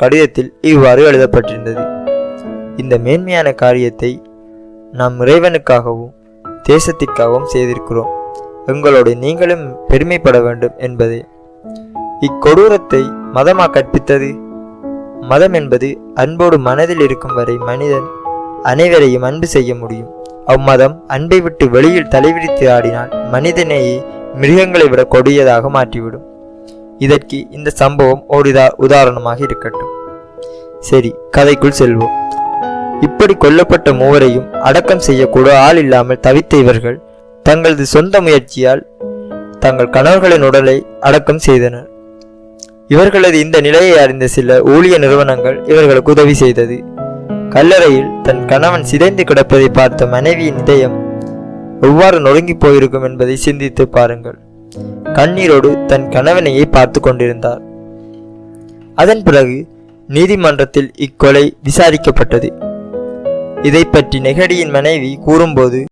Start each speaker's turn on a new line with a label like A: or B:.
A: கடிதத்தில் இவ்வாறு எழுதப்பட்டிருந்தது. இந்த மேன்மையான காரியத்தை நாம் இறைவனுக்காகவும் தேசத்திற்காகவும் செய்திருக்கிறோம். எங்களோடு நீங்களும் பெருமைப்பட வேண்டும் என்பதே. இக்கொடூரத்தை மதமா கற்பித்தது? மதம் என்பது அன்போடு மனதில் இருக்கும் வரை மனிதன் அனைவரையும் அன்பு செய்ய முடியும். அம்மதம் அன்பை விட்டு வெளியில் தலைவிரித்து ஆடினால் மனிதனையே மிருகங்களை விட கொடியதாக மாற்றிவிடும். இதற்கு இந்த சம்பவம் ஒரு உதாரணமாக இருக்கட்டும். சரி கதைக்குள் செல்வோம். இப்படி கொல்லப்பட்ட மூவரையும் அடக்கம் செய்யக்கூட ஆள் இல்லாமல் தவித்த இவர்கள் தங்களது சொந்த முயற்சியால் தங்கள் கணவர்களின் உடலை அடக்கம் செய்தனர். இவர்களது இந்த நிலையை அறிந்த சில ஊழிய நிறுவனங்கள் இவர்களுக்கு உதவி செய்தது. கல்லறையில் தன் கணவன் சிதைந்து கிடப்பதை பார்த்த மனைவியின் இதயம் எவ்வாறு நொறுங்கி போயிருக்கும் என்பதை சிந்தித்து பாருங்கள். கண்ணீரோடு தன் கணவனையே பார்த்து கொண்டிருந்தார். அதன் பிறகு நீதிமன்றத்தில் இக்கொலை விசாரிக்கப்பட்டது. இதை பற்றி நெகடியின் மனைவி கூறும்போது